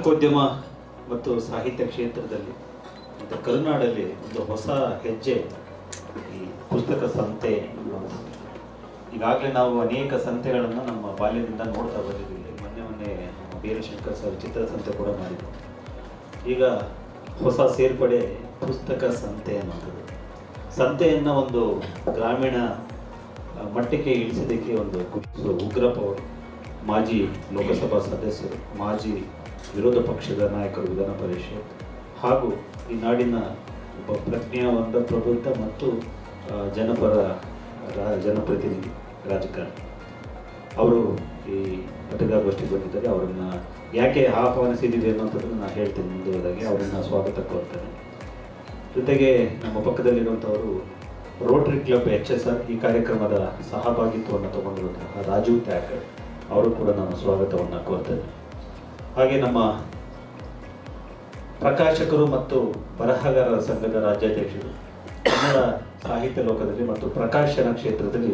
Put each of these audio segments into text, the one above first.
ಪುಸ್ತಕೋದ್ಯಮ ಮತ್ತು ಸಾಹಿತ್ಯ ಕ್ಷೇತ್ರದಲ್ಲಿ ಮತ್ತು ಕರುನಾಡಲ್ಲಿ ಒಂದು ಹೊಸ ಹೆಜ್ಜೆ ಈ ಪುಸ್ತಕ ಸಂತೆ. ಈಗಾಗಲೇ ನಾವು ಅನೇಕ ಸಂತೆಗಳನ್ನು ನಮ್ಮ ಬಾಲ್ಯದಿಂದ ನೋಡ್ತಾ ಬಂದಿದ್ದೀವಿ ಮೊನ್ನೆ ಮೊನ್ನೆ ನಮ್ಮ ವೀರಶಂಕರ್ ಸರ್ ಚಿತ್ರಸಂತೆ ಕೂಡ ಮಾಡಿದ್ರು. ಈಗ ಹೊಸ ಸೇರ್ಪಡೆ ಪುಸ್ತಕ ಸಂತೆ ಅನ್ನೋದು ಸಂತೆಯನ್ನು ಒಂದು ಗ್ರಾಮೀಣ ಮಟ್ಟಕ್ಕೆ ಇಳಿಸೋದಕ್ಕೆ ಒಂದು ಉಗ್ರಪ್ಪ ಅವರು ಮಾಜಿ ಲೋಕಸಭಾ ಸದಸ್ಯರು, ಮಾಜಿ ವಿರೋಧ ಪಕ್ಷದ ನಾಯಕರು ವಿಧಾನ ಪರಿಷತ್ ಹಾಗೂ ಈ ನಾಡಿನ ಒಬ್ಬ ಪ್ರಜ್ಞಾವಂತ ಪ್ರಬುದ್ಧ ಮತ್ತು ಜನಪರ ಜನಪ್ರತಿನಿಧಿ, ರಾಜಕಾರಣಿ. ಅವರು ಈ ಪತ್ರಿಕಾಗೋಷ್ಠಿಗೆ ಬಂದಿದ್ದಾರೆ. ಅವರನ್ನು ಯಾಕೆ ಆಹ್ವಾನಿಸಿದ್ದೀವಿ ಅನ್ನೋಂಥದ್ದನ್ನು ನಾನು ಹೇಳ್ತೀನಿ ಮುಂದುವರೆದಾಗಿ. ಅವರನ್ನು ಸ್ವಾಗತ ಕೋರ್ತೇನೆ ಜೊತೆಗೆ ನಮ್ಮ ಪಕ್ಕದಲ್ಲಿರುವಂಥವರು Rotary club H S R ಈ ಕಾರ್ಯಕ್ರಮದ ಸಹಭಾಗಿತ್ವವನ್ನು ತಗೊಂಡಿರುವಂತಹ ರಾಜೀವ್ ತ್ಯಾಕರ್ ಅವರು ಕೂಡ ನಾನು ಸ್ವಾಗತವನ್ನು ಕೋರ್ತೇನೆ. ಹಾಗೆ ನಮ್ಮ ಪ್ರಕಾಶಕರು ಮತ್ತು ಬರಹಗಾರರ ಸಂಘದ ರಾಜ್ಯಾಧ್ಯಕ್ಷರು ಕನ್ನಡ ಸಾಹಿತ್ಯ ಲೋಕದಲ್ಲಿ ಮತ್ತು ಪ್ರಕಾಶನ ಕ್ಷೇತ್ರದಲ್ಲಿ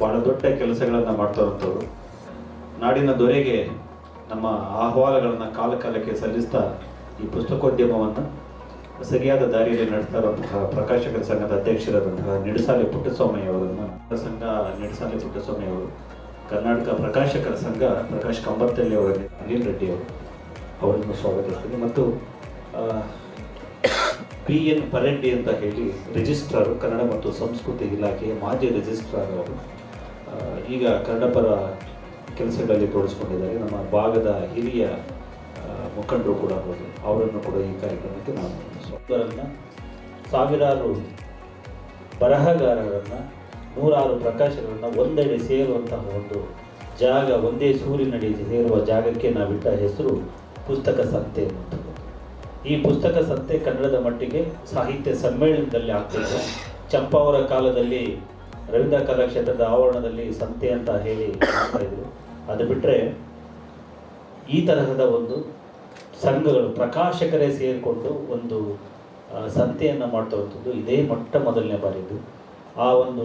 ಬಹಳ ದೊಡ್ಡ ಕೆಲಸಗಳನ್ನು ಮಾಡ್ತಾ ಇರುವಂಥವ್ರು ನಾಡಿನ ದೊರೆಗೆ ನಮ್ಮ ಆಹ್ವಾನಗಳನ್ನು ಕಾಲ ಕಾಲಕ್ಕೆ ಸಲ್ಲಿಸ್ತಾ ಈ ಪುಸ್ತಕೋದ್ಯಮವನ್ನು ಸರಿಯಾದ ದಾರಿಯಲ್ಲಿ ನಡೆಸ್ತಾ ಇರುವಂತಹ ಪ್ರಕಾಶಕರ ಸಂಘದ ಅಧ್ಯಕ್ಷರಾದಂತಹ ನಿಡಸಾಲೆ ಪುಟ್ಟಸ್ವಾಮಿ ಅವರನ್ನು, ಸಂಘ ನಿಡಸಾಲೆ ಪುಟ್ಟಸ್ವಾಮಿ ಅವರು ಕರ್ನಾಟಕ ಪ್ರಕಾಶಕರ ಸಂಘ ಪ್ರಕಾಶ್ ಕಂಬತ್ತಳ್ಳಿ ಅವರಲ್ಲಿ ಅನಿಲ್ ರೆಡ್ಡಿ ಅವರು, ಅವರನ್ನು ಸ್ವಾಗತಿಸ್ತೀನಿ. ಮತ್ತು ಪಿ ಎನ್ ಪರೆಡ್ಡಿ ಅಂತ ಹೇಳಿ ರಿಜಿಸ್ಟ್ರಾರು, ಕನ್ನಡ ಮತ್ತು ಸಂಸ್ಕೃತಿ ಇಲಾಖೆಯ ಮಾಜಿ ರಿಜಿಸ್ಟ್ರಾರ್ ಅವರು ಈಗ ಕನ್ನಡ ಪರ ಕೆಲಸಗಳಲ್ಲಿ ತೋರಿಸ್ಕೊಂಡಿದ್ದಾರೆ ನಮ್ಮ ಭಾಗದ ಹಿರಿಯ ಮುಖಂಡರು ಕೂಡ ಹೌದು ಅವರನ್ನು ಕೂಡ ಈ ಕಾರ್ಯಕ್ರಮಕ್ಕೆ ನಾವು ಸಾವಿರಾರು ಬರಹಗಾರರನ್ನ ನೂರಾರು ಪ್ರಕಾಶಗಳನ್ನು ಒಂದೆಡೆ ಸೇರುವಂತಹ ಒಂದು ಜಾಗ, ಒಂದೇ ಸೂರಿನಡಿ ಸೇರುವ ಜಾಗಕ್ಕೆ ನಾವಿಟ್ಟ ಹೆಸರು ಪುಸ್ತಕ ಸಂತೆ ಅನ್ನುವಂಥದ್ದು ಈ ಪುಸ್ತಕ ಸಂತೆ ಕನ್ನಡದ ಮಟ್ಟಿಗೆ ಸಾಹಿತ್ಯ ಸಮ್ಮೇಳನದಲ್ಲಿ ಆಗ್ತಿದೆ. ಚಂಪಾವರ ಕಾಲದಲ್ಲಿ, ರವೀಂದ್ರ ಕಲಾಕ್ಷೇತ್ರದ ಆವರಣದಲ್ಲಿ ಸಂತೆ ಅಂತ ಹೇಳಿ ಇದ್ರು. ಅದು ಬಿಟ್ಟರೆ ಈ ತರಹದ ಒಂದು ಸಂಘಗಳು ಪ್ರಕಾಶಕರೇ ಸೇರಿಕೊಂಡು ಒಂದು ಸಂತೆಯನ್ನು ಸಂತೆಯನ್ನು ಮಾಡ್ತಾ ಇದೇ ಮೊಟ್ಟ ಮೊದಲನೇ ಬಾರಿದು ಆ ಒಂದು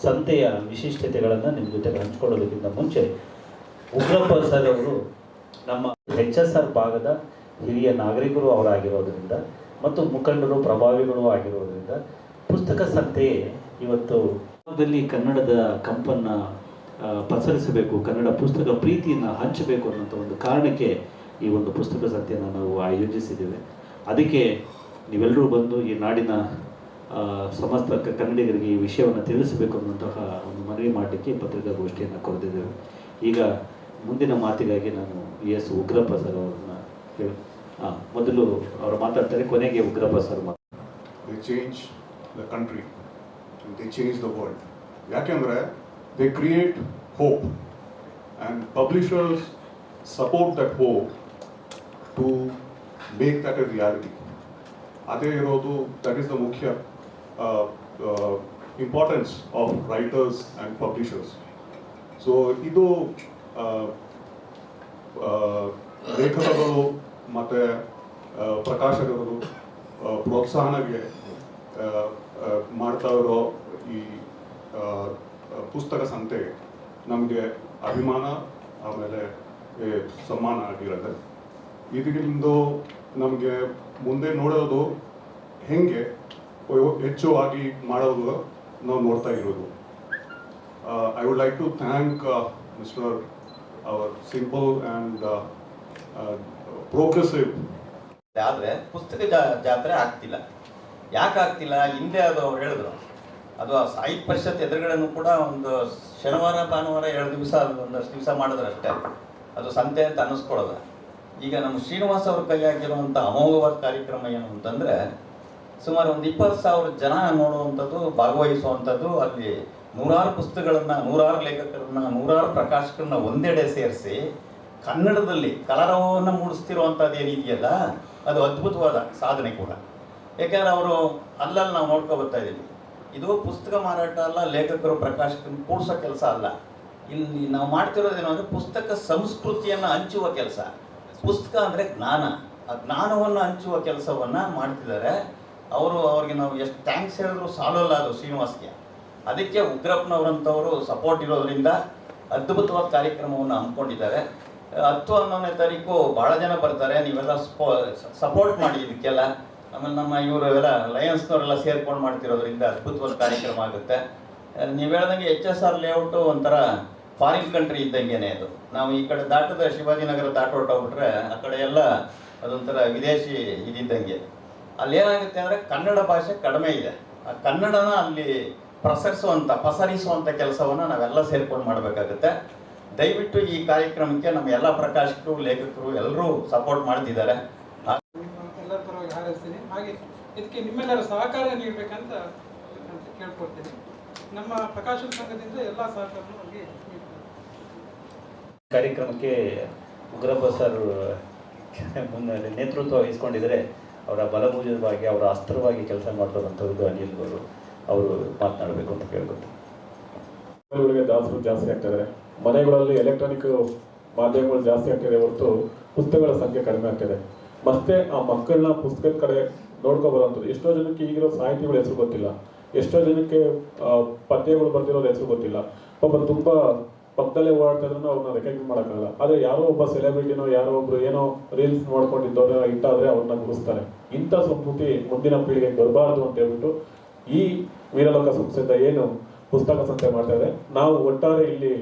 ಸಂತೆಯ ವಿಶಿಷ್ಟತೆಗಳನ್ನು ನಿಮ್ಮ ಜೊತೆಗೆ ಹಂಚ್ಕೊಳ್ಳೋದಕ್ಕಿಂತ ಮುಂಚೆ ಉಗ್ರಪ್ಪ ಸರ್ ಅವರು ನಮ್ಮ ಎಚ್ ಎಸ್ ಆರ್ ಭಾಗದ ಹಿರಿಯ ನಾಗರಿಕರು ಅವರಾಗಿರೋದ್ರಿಂದ ಮತ್ತು ಮುಖಂಡರು, ಪ್ರಭಾವಿಗಳು ಆಗಿರೋದ್ರಿಂದ ಪುಸ್ತಕ ಸಂತೆ ಇವತ್ತು ಕನ್ನಡದ ಕಂಪನ್ನ ಪಸರಿಸಬೇಕು, ಕನ್ನಡ ಪುಸ್ತಕ ಪ್ರೀತಿಯನ್ನು ಹಂಚಬೇಕು ಅನ್ನೋಂಥ ಒಂದು ಕಾರಣಕ್ಕೆ ಈ ಒಂದು ಪುಸ್ತಕ ಸಂತೆಯನ್ನು ನಾವು ಆಯೋಜಿಸಿದ್ದೇವೆ. ಅದಕ್ಕೆ ನೀವೆಲ್ಲರೂ ಬಂದು ಈ ನಾಡಿನ ಸಮಸ್ತ ಕನ್ನಡಿಗರಿಗೆ ಈ ವಿಷಯವನ್ನು ತಿಳಿಸಬೇಕು ಅನ್ನುವಂತಹ ಒಂದು ಮನವಿ ಮಾಡಲಿಕ್ಕೆ ಪತ್ರಿಕಾಗೋಷ್ಠಿಯನ್ನು ಕರೆದಿದ್ದೇವೆ. ಈಗ ಮುಂದಿನ ಮಾತಿಗಾಗಿ ನಾನು ಎಸ್. ಉಗ್ರಪ್ಪ ಸರ್ ಅವ್ರನ್ನ ಹೇಳಿ ಮೊದಲು ಅವರು ಮಾತಾಡ್ತಾರೆ, ಕೊನೆಗೆ Ugrappa sir change the country and they change the world. ಯಾಕೆಂದ್ರೆ they create hope and publishers support that hope to make that a reality. ಅದೇ ಇರೋದು ದಟ್ ಈಸ್ ದ ಮುಖ್ಯ importance of writers and publishers so ಇದು ಆ, ಆ, ಲೇಖಕರು ಮತ್ತು ಪ್ರಕಾಶಕರು ಆ, ಪ್ರೋತ್ಸಾಹನಗೆ ಮಾಡ್ತಾ ಇರೋ ಈ ಪುಸ್ತಕ ಸಂತೆ ನಮಗೆ ಅಭಿಮಾನ ಆಮೇಲೆ ಸಮ್ಮಾನ ಆಗಿರುತ್ತೆ. ಇದರಿಂದ ನಮಗೆ ಮುಂದೆ ನೋಡೋದು ಹೆಂಗೆ ಹೆಚ್ಚು ಆಗಿ ಮಾಡೋದು ನಾವು ನೋಡ್ತಾ ಇರೋದು. I would like to thank mister our simple and progressive ಆದರೆ ಪುಸ್ತಕ ಜಾತ್ರೆ ಆಗ್ತಿಲ್ಲ. ಯಾಕೆ ಆಗ್ತಿಲ್ಲ? ಹಿಂದೆ ಅದು ಅವ್ರು ಹೇಳಿದ್ರು. ಅದು ಆ ಸಾಹಿತ್ಯ ಪರಿಷತ್ ಎದುರುಗಡೆನೂ ಕೂಡ ಒಂದು ಶನಿವಾರ, ಭಾನುವಾರ ಎರಡು ದಿವಸ ಒಂದಷ್ಟು ದಿವಸ ಮಾಡಿದ್ರೆ ಅಷ್ಟೇ. ಅದು ಸಂತೆ ಅಂತ ಅನ್ನಿಸ್ಕೊಳ್ಳೋದು. ಈಗ ನಮ್ಮ ಶ್ರೀನಿವಾಸ ಅವ್ರ ಕೈ ಹಾಕಿರುವಂಥ ಅಮೋಘವಾದ ಕಾರ್ಯಕ್ರಮ ಏನು ಅಂತಂದ್ರೆ ಸುಮಾರು ಒಂದು ಇಪ್ಪತ್ತು ಸಾವಿರ ಜನ ನೋಡುವಂಥದ್ದು, ಭಾಗವಹಿಸುವಂಥದ್ದು, ಅಲ್ಲಿ ನೂರಾರು ಪುಸ್ತಕಗಳನ್ನು, ನೂರಾರು ಲೇಖಕರನ್ನ, ನೂರಾರು ಪ್ರಕಾಶಕರನ್ನ ಒಂದೆಡೆ ಸೇರಿಸಿ, ಕನ್ನಡದಲ್ಲಿ ಕಲರವವನ್ನು ಮೂಡಿಸ್ತಿರುವಂಥದ್ದು ಏನಿದೆಯಲ್ಲ ಅದು ಅದ್ಭುತವಾದ ಸಾಧನೆ ಕೂಡ. ಯಾಕೆಂದರೆ ಅವರು ಅಲ್ಲಲ್ಲಿ ನಾವು ನೋಡ್ಕೊ ಬರ್ತಾ ಇದ್ದೀವಿ. ಇದು ಪುಸ್ತಕ ಮಾರಾಟ ಅಲ್ಲ, ಲೇಖಕರು, ಪ್ರಕಾಶಕರು ಕೂಡಿಸೋ ಕೆಲಸ ಅಲ್ಲ. ಇಲ್ಲಿ ನಾವು ಮಾಡ್ತಿರೋದೇನು ಅಂದರೆ ಪುಸ್ತಕ ಸಂಸ್ಕೃತಿಯನ್ನು ಹಂಚುವ ಕೆಲಸ. ಪುಸ್ತಕ ಅಂದರೆ ಜ್ಞಾನ. ಆ ಜ್ಞಾನವನ್ನು ಹಂಚುವ ಕೆಲಸವನ್ನು ಮಾಡ್ತಿದ್ದಾರೆ. ಅವರು ಅವ್ರಿಗೆ ನಾವು ಎಷ್ಟು ಥ್ಯಾಂಕ್ಸ್ ಹೇಳಿದ್ರು ಸಾಲಲ್ಲ ಅದು ಶ್ರೀನಿವಾಸ್ಗೆ. ಅದಕ್ಕೆ ಉಗ್ರಪ್ಪನವರಂಥವರು ಸಪೋರ್ಟ್ ಇರೋದ್ರಿಂದ ಅದ್ಭುತವಾದ ಕಾರ್ಯಕ್ರಮವನ್ನು ಹಮ್ಮಿಕೊಂಡಿದ್ದಾರೆ. ಹತ್ತು ಹನ್ನೊಂದನೇ ತಾರೀಕು ಬಹಳ ಜನ ಬರ್ತಾರೆ, ನೀವೆಲ್ಲ ಸಪೋರ್ಟ್ ಮಾಡಿ ಇದಕ್ಕೆಲ್ಲ. ಆಮೇಲೆ ನಮ್ಮ ಇವರು ಎಲ್ಲ ಲಯನ್ಸ್ನವರೆಲ್ಲ ಸೇರ್ಕೊಂಡು ಮಾಡ್ತಿರೋದ್ರಿಂದ ಅದ್ಭುತವಾದ ಕಾರ್ಯಕ್ರಮ ಆಗುತ್ತೆ. ನೀವು ಹೇಳ್ದಂಗೆ ಎಚ್ ಎಸ್ ಆರ್ ಲೇಔಟು ಒಂಥರ ಫಾರಿನ್ ಕಂಟ್ರಿ ಇದ್ದಂಗೆನೆ ಅದು. ನಾವು ಈ ಕಡೆ ದಾಟದ ಶಿವಾಜಿನಗರ ದಾಟ ಹೊರಟೋಗ್ಬಿಟ್ರೆ ಆ ಕಡೆ ಎಲ್ಲ ಅದೊಂಥರ ವಿದೇಶಿ ಇದಿದ್ದಂಗೆ. ಅಲ್ಲಿ ಏನಾಗುತ್ತೆ ಅಂದರೆ ಕನ್ನಡ ಭಾಷೆ ಕಡಿಮೆ ಇದೆ. ಆ ಕನ್ನಡನ ಅಲ್ಲಿ ಪ್ರಸರಿಸುವಂಥ ಪಸರಿಸುವಂಥ ಕೆಲಸವನ್ನು ನಾವೆಲ್ಲ ಸೇರ್ಕೊಂಡು ಮಾಡಬೇಕಾಗುತ್ತೆ. ದಯವಿಟ್ಟು ಈ ಕಾರ್ಯಕ್ರಮಕ್ಕೆ ನಮ್ಮ ಎಲ್ಲ ಪ್ರಕಾಶಕರು ಲೇಖಕರು ಎಲ್ಲರೂ ಸಪೋರ್ಟ್ ಮಾಡ್ತಿದ್ದಾರೆ. ನಿಮ್ಮ ಎಲ್ಲರ ಪರವಾಗಿ ಹಾರೈಸ್ತೀನಿ. ಹಾಗೆ ಇದಕ್ಕೆ ನಿಮ್ಮೆಲ್ಲರ ಸಹಕಾರ ನೀಡಬೇಕಂತ ಕೇಳ್ಕೊಡ್ತೀನಿ ನಮ್ಮ ಪ್ರಕಾಶನ ಸಂಘದಿಂದ ಎಲ್ಲ ಸಹಕಾರವನ್ನು ಕಾರ್ಯಕ್ರಮಕ್ಕೆ ಉಗ್ರಪ್ಪ ಸರ್ ಮುನ್ನ ನೇತೃತ್ವ ವಹಿಸ್ಕೊಂಡಿದ್ರೆ ಅವರ ಬಲಭುಜವಾಗಿ, ಅವರ ಅಸ್ತ್ರವಾಗಿ ಕೆಲಸ ಮಾಡ್ತಕ್ಕಂಥವ್ರದ್ದು ಅನಿಲ್ ಅವರು ಅವರು ಮಾತನಾಡಬೇಕು ಅಂತ ಕೇಳ್ಕೊತೀನಿ. ದಾಸರು ಜಾಸ್ತಿ ಆಗ್ತಿದ್ದಾರೆ. ಮನೆಗಳಲ್ಲಿ ಎಲೆಕ್ಟ್ರಾನಿಕ್ ಮಾಧ್ಯಮಗಳು ಜಾಸ್ತಿ ಆಗ್ತಿದೆ ಹೊರತು ಪುಸ್ತಕಗಳ ಸಂಖ್ಯೆ ಕಡಿಮೆ ಆಗ್ತಿದೆ. ಮತ್ತೆ ಆ ಮಕ್ಕಳನ್ನ ಪುಸ್ತಕದ ಕಡೆ ನೋಡ್ಕೋಬರೋದು ಎಷ್ಟೋ ಜನಕ್ಕೆ ಈಗಿರೋ ಸಾಹಿತಿಗಳ ಹೆಸರು ಗೊತ್ತಿಲ್ಲ. ಎಷ್ಟೋ ಜನಕ್ಕೆ ಪದ್ಯಗಳು ಬರ್ತಿರೋದು ಹೆಸರು ಗೊತ್ತಿಲ್ಲ. ಒಬ್ಬರು ತುಂಬಾ ಪಕ್ಕದಲ್ಲೇ ಓಡಾಡ್ತಾ ಇದ್ರು ಅವ್ರನ್ನ ರೆಕಗ್ನೈಸ್ ಮಾಡೋಕ್ಕಾಗಲ್ಲ. ಆದರೆ ಯಾರೋ ಒಬ್ಬ ಸೆಲೆಬ್ರಿಟಿನೋ ಯಾರೋ ಒಬ್ರು ಏನೋ ರೀಲ್ಸ್ ನೋಡ್ಕೊಂಡಿದ್ದವ್ರ ಇಟ್ಟಾದ್ರೆ ಅವ್ರನ್ನ ಗುರುಸ್ತಾರೆ ಇಂಥ ಸಂಸ್ಕೃತಿ ಮುಂದಿನ ಪೀಳಿಗೆಗೆ ಬರಬಾರ್ದು ಅಂತ ಹೇಳ್ಬಿಟ್ಟು ಈ ವೀರಲೋಕ ಸಂಸ್ಥೆಯಿಂದ ಏನು ಪುಸ್ತಕ ಸಂತೆ ಮಾಡ್ತಾ ಇದೆ ನಾವು ಒಟ್ಟಾರೆ ಇಲ್ಲಿ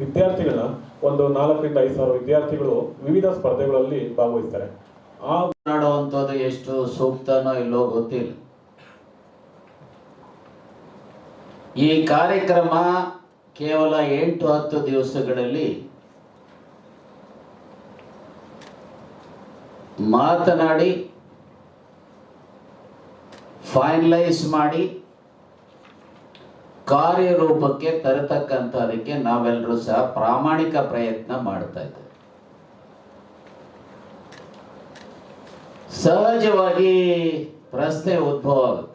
ವಿದ್ಯಾರ್ಥಿಗಳನ್ನ ಒಂದು ನಾಲ್ಕರಿಂದ ಐದು ಸಾವಿರ ವಿದ್ಯಾರ್ಥಿಗಳು ವಿವಿಧ ಸ್ಪರ್ಧೆಗಳಲ್ಲಿ ಭಾಗವಹಿಸ್ತಾರೆ. ಆ ಮಾಡುವಂತದ್ದು ಎಷ್ಟು ಸೂಕ್ತನೋ ಇಲ್ಲೋ ಗೊತ್ತಿಲ್ಲ. ಈ ಕಾರ್ಯಕ್ರಮ ಕೇವಲ ಎಂಟು ಹತ್ತು ದಿವಸಗಳಲ್ಲಿ ಮಾತನಾಡಿ ಫೈನಲೈಸ್ ಮಾಡಿ, ಕಾರ್ಯರೂಪಕ್ಕೆ ತರತಕ್ಕಂಥದಕ್ಕೆ ನಾವೆಲ್ಲರೂ ಸಹ ಪ್ರಾಮಾಣಿಕ ಪ್ರಯತ್ನ ಮಾಡ್ತಾ ಇದ್ದೇವೆ. ಸಹಜವಾಗಿ ಪ್ರಶ್ನೆ ಉದ್ಭವ ಆಗುತ್ತೆ.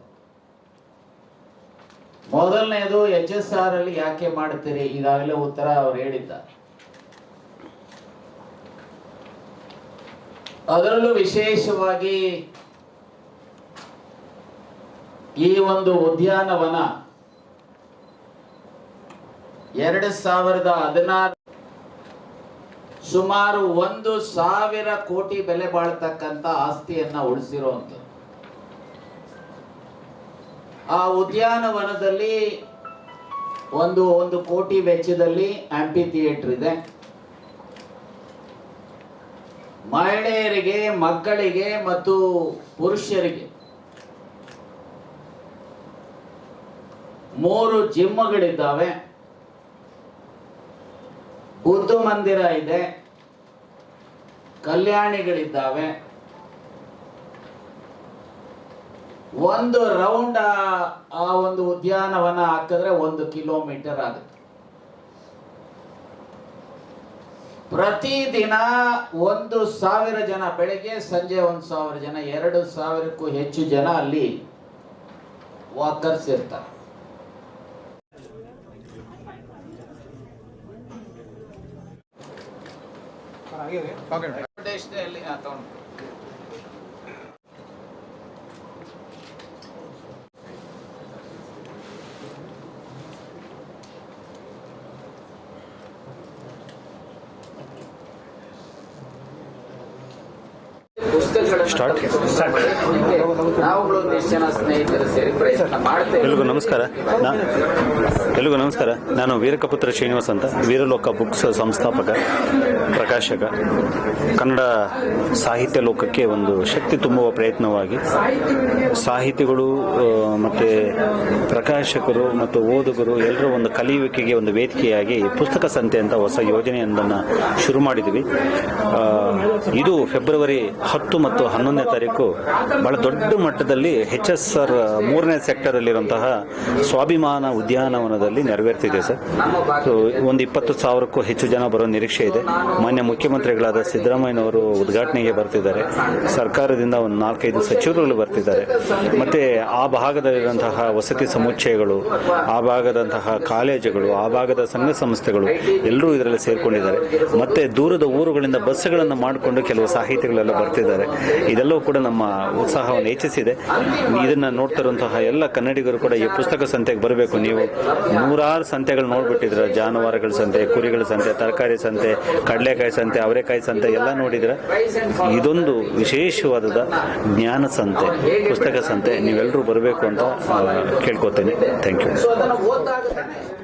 ಮೊದಲನೇದು ಎಚ್ ಎಸ್ ಆರ್ ಅಲ್ಲಿ ಯಾಕೆ ಮಾಡ್ತೀರಿ? ಈಗಾಗಲೇ ಉತ್ತರ ಅವ್ರು ಹೇಳಿದ್ದ ಅದರಲ್ಲೂ ವಿಶೇಷವಾಗಿ ಈ ಒಂದು ಉದ್ಯಾನವನ ಎರಡು ಸಾವಿರದ ಹದಿನಾರು ಸುಮಾರು ಒಂದು ಸಾವಿರ ಕೋಟಿ ಬೆಲೆ ಬಾಳ್ತಕ್ಕಂಥ ಆಸ್ತಿಯನ್ನ ಉಳಿಸಿರುವಂಥದ್ದು ಆ ಉದ್ಯಾನವನದಲ್ಲಿ ಒಂದು ಒಂದು ಕೋಟಿ ವೆಚ್ಚದಲ್ಲಿ ಆಂಪಿ ಥಿಯೇಟರ್ ಇದೆ. ಮಹಿಳೆಯರಿಗೆ, ಮಕ್ಕಳಿಗೆ ಮತ್ತು ಪುರುಷರಿಗೆ ಮೂರು ಜಿಮ್ಗಳಿದ್ದಾವೆ ಬುದ್ಧ ಮಂದಿರ ಇದೆ. ಕಲ್ಯಾಣಿಗಳಿದ್ದಾವೆ. ಒಂದು ರೌಂಡ್ ಆ- ಒಂದು ಉದ್ಯಾನವನ ಹಾಕಿದ್ರೆ ಒಂದು ಕಿಲೋಮೀಟರ್ ಆಗುತ್ತೆ. ಪ್ರತಿದಿನ ಒಂದು ಸಾವಿರ ಜನ ಬೆಳಿಗ್ಗೆ ಸಂಜೆ ಒಂದು ಸಾವಿರ ಜನ ಎರಡು ಸಾವಿರಕ್ಕೂ ಹೆಚ್ಚು ಜನ ಅಲ್ಲಿ ವಾಕರ್ಸ್ ಇರ್ತಾರೆ. ದೇಶದಲ್ಲಿ ಆ, ತಗೊಂಡು. ಪುಸ್ತಕಗಳನ್ನು ನಾವುಗಳು ಒಂದಿಷ್ಟು ಜನ ಸ್ನೇಹಿತರು ಸೇರಿ ಪ್ರಯತ್ನ ಮಾಡ್ತೇವೆ. ಎಲ್ರಿಗೂ ನಮಸ್ಕಾರ. ನಾ- ಎಲ್ರಿಗೂ ನಮಸ್ಕಾರ. ನಾನು ವೀರಕಪುತ್ರ ಶ್ರೀನಿವಾಸ್ ಅಂತ ವೀರಲೋಕ ಬುಕ್ಸ್ ಸಂಸ್ಥಾಪಕ ಪ್ರಕಾಶಕ. ಕನ್ನಡ ಸಾಹಿತ್ಯ ಲೋಕಕ್ಕೆ ಒಂದು ಶಕ್ತಿ ತುಂಬುವ ಪ್ರಯತ್ನವಾಗಿ ಸಾಹಿತಿಗಳು ಮತ್ತೆ ಪ್ರಕಾಶಕರು ಮತ್ತು ಓದುಗರು ಎಲ್ಲರ ಒಂದು ಕಲಿಯುವಿಕೆಗೆ ಒಂದು ವೇದಿಕೆಯಾಗಿ ಪುಸ್ತಕ ಸಂತೆ ಅಂತ ಹೊಸ ಯೋಜನೆಯೊಂದನ್ನು ಶುರು ಮಾಡಿದ್ವಿ. ಇದು ಫೆಬ್ರವರಿ ಹತ್ತು ಮತ್ತು ಹನ್ನೊಂದನೇ ತಾರೀಕು ಬಹಳ ದೊಡ್ಡ ಮಟ್ಟದಲ್ಲಿ ಹೆಚ್ ಎಸ್ ಆರ್ ಮೂರನೇ ಸೆಕ್ಟರ್ ಅಲ್ಲಿರುವಂತಹ ಸ್ವಾಭಿಮಾನ ಉದ್ಯಾನವನದಲ್ಲಿ ನೆರವೇರ್ತಿದೆ ಸರ್. ಸೊ ಒಂದು ಇಪ್ಪತ್ತು ಸಾವಿರಕ್ಕೂ ಹೆಚ್ಚು ಜನ ಬರೋ ನಿರೀಕ್ಷೆ ಇದೆ. ಮಾನ್ಯ ಮುಖ್ಯಮಂತ್ರಿಗಳಾದ ಸಿದ್ದರಾಮಯ್ಯನವರು ಉದ್ಘಾಟನೆಗೆ ಬರ್ತಿದ್ದಾರೆ. ಸರ್ಕಾರದಿಂದ ಒಂದು ನಾಲ್ಕೈದು ಸಚಿವರುಗಳು ಬರ್ತಿದ್ದಾರೆ. ಮತ್ತೆ ಆ ಭಾಗದಲ್ಲಿರುವಂತಹ ವಸತಿ ಸಮುಚ್ಚಯಗಳು, ಆ ಭಾಗದಂತಹ ಕಾಲೇಜುಗಳು, ಆ ಭಾಗದ ಸಂಘ ಸಂಸ್ಥೆಗಳು ಎಲ್ಲರೂ ಇದರಲ್ಲಿ ಸೇರ್ಕೊಂಡಿದ್ದಾರೆ. ಮತ್ತೆ ದೂರದ ಊರುಗಳಿಂದ ಬಸ್ಸುಗಳನ್ನು ಮಾಡಿ ಮಾಡಿಕೊಂಡು ಕೆಲವು ಸಾಹಿತಿಗಳೆಲ್ಲ ಬರ್ತಿದ್ದಾರೆ. ಇದೆಲ್ಲವೂ ಕೂಡ ನಮ್ಮ ಉತ್ಸಾಹವನ್ನು ಹೆಚ್ಚಿಸಿದೆ. ಇದನ್ನು ನೋಡ್ತಿರುವಂತಹ ಎಲ್ಲ ಕನ್ನಡಿಗರು ಕೂಡ ಈ ಪುಸ್ತಕ ಸಂತೆಗೆ ಬರಬೇಕು. ನೀವು ನೂರಾರು ಸಂತೆಗಳು ನೋಡ್ಬಿಟ್ಟಿದ್ರೆ. ಜಾನುವಾರುಗಳ ಸಂತೆ, ಕುರಿಗಳ ಸಂತೆ, ತರಕಾರಿ ಸಂತೆ, ಕಡಲೆಕಾಯಿ ಸಂತೆ, ಅವರೆಕಾಯಿ ಸಂತೆ ಎಲ್ಲ ನೋಡಿದ್ರ. ಇದೊಂದು ವಿಶೇಷವಾದ ಜ್ಞಾನ ಸಂತೆ, ಪುಸ್ತಕ ಸಂತೆ. ನೀವೆಲ್ಲರೂ ಬರಬೇಕು ಅಂತ ಕೇಳ್ಕೊತೇನೆ. Thank you